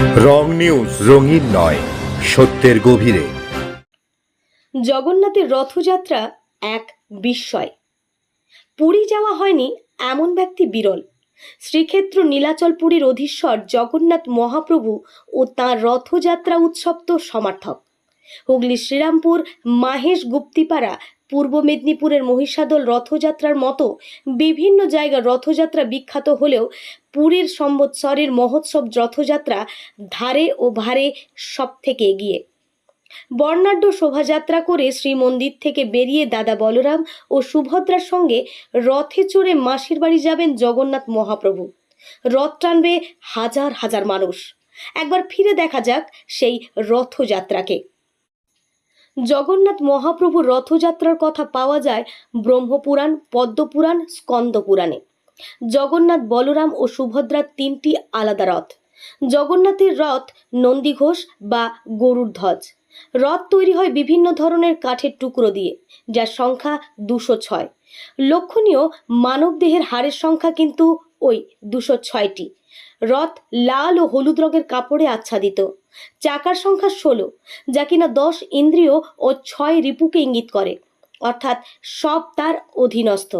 রং news, রঙিন নয়, সত্যের গভীরে। জগন্নাথের রথযাত্রা এক বিস্ময়। পুরী যাওয়া হয়নি এমন ব্যক্তি বিরল। শ্রীক্ষেত্র নীলাচলপুরীর অধীশ্বর জগন্নাথ মহাপ্রভু ও তাঁর রথযাত্রা উৎসব তো সমার্থক। হুগলি শ্রীরামপুর মাহেশ গুপ্তিপাড়া পূর্ব মেদিনীপুরের মহিষাদল রথযাত্রার মতো বিভিন্ন জায়গার রথযাত্রা বিখ্যাত হলেও পুরীর সম্বৎসরের মহোৎসব রথযাত্রা ধারে ও ভারে সব থেকে এগিয়ে। বর্ণাঢ্য শোভাযাত্রা করে শ্রীমন্দির থেকে বেরিয়ে দাদা বলরাম ও সুভদ্রার সঙ্গে রথে চড়ে মাসির বাড়ি যাবেন জগন্নাথ মহাপ্রভু। রথ টানবে হাজার হাজার মানুষ। একবার ফিরে দেখা যাক সেই রথযাত্রাকে। জগন্নাথ মহাপ্রভুর রথযাত্রার কথা পাওয়া যায় ব্রহ্মপুরাণ, পদ্মপুরাণ, স্কন্দপুরাণে। জগন্নাথ বলরাম ও সুভদ্রার তিনটি আলাদা রথ। জগন্নাথের রথ নন্দীঘোষ বা গরুর ধ্বজ রথ তৈরি হয় বিভিন্ন ধরনের কাঠের টুকরো দিয়ে, যার সংখ্যা দুশো ছয়। লক্ষণীয় মানবদেহের হাড়ের সংখ্যা কিন্তু ওই দুশো ছয়টি। রথ লাল ও হলুদ রঙের কাপড়ে আচ্ছাদিত। চাকার সংখ্যা ষোলো, যা কিনা দশ ইন্দ্রিয় ও ছয় রিপুকে ইঙ্গিত করে, অর্থাৎ সব তার অধীনস্থ।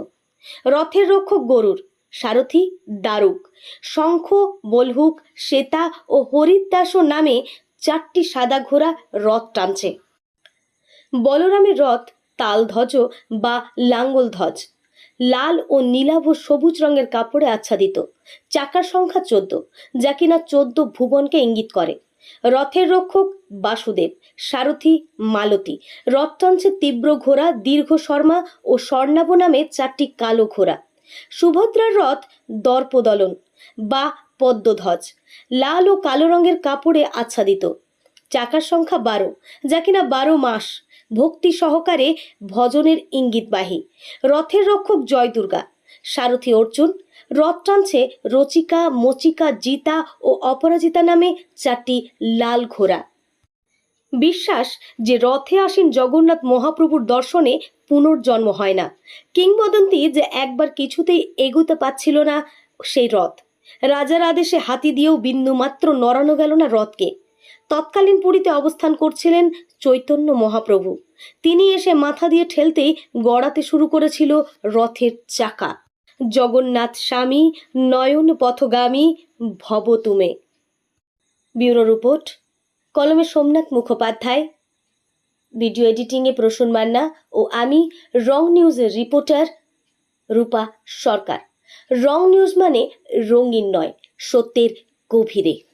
রথের রক্ষক গরুর, সারথি দারুক। শঙ্খ, বলহুক, শ্বেতা ও হরিদাসও নামে চারটি সাদা ঘোড়া রথ টানছে। বলরামের রথ তালধ্বজ বা লাঙ্গল ধ্বজ লাল ও নীলাভ সবুজ রঙের কাপড়ে আচ্ছাদিত। চাকার সংখ্যা চোদ্দ, যা কিনা চোদ্দ ভুবনকে ইঙ্গিত করে। রথের রক্ষক বাসুদেব, সারথি মালতী। রথ তীব্র ঘোড়া, দীর্ঘ শর্মা ও স্বর্ণাভ নামে চারটি কালো ঘোড়া। সুভদ্রার রথ দর্পদলন বা পদ্মধ্বজ। লাল ও কালো রঙের কাপড়ে আচ্ছাদিত। চাকার সংখ্যা বারো, যা কিনা বারো মাস। ভক্তি সহকারে ভজনের ইঙ্গিতবাহী রথের রক্ষক জয় দুর্গা। সারথী অর্জুন, রথ টানছে রচিকা, মচিকা, জিতা ও অপরাজিতা নামে চারটি লাল ঘোড়া। বিশ্বাস যে রথে আসেন জগন্নাথ মহাপ্রভুর দর্শনে পুনর্জন্ম হয় না। কিংবদন্তি যে একবার কিছুতেই এগোতে পাচ্ছিল না সেই রথ। রাজার আদেশে হাতি দিয়েও বিন্দুমাত্র নড়ানো গেল না রথকে। তৎকালীন পুরীতে অবস্থান করছিলেন চৈতন্য মহাপ্রভু। তিনি এসে মাথা দিয়ে ঠেলতেই গড়াতে শুরু করেছিল রথের চাকা। জগন্নাথ স্বামী, নয়ন পথগামী, ভব তুমে। ব্যুরো রিপোর্ট, কলমে সোমনাথ মুখোপাধ্যায়। ভিডিও এডিটিংয়ে প্রসূন মান্না ও আমি রং নিউজের রিপোর্টার রূপা সরকার। রং নিউজ মানে রঙিন নয়, সত্যের গভীরে।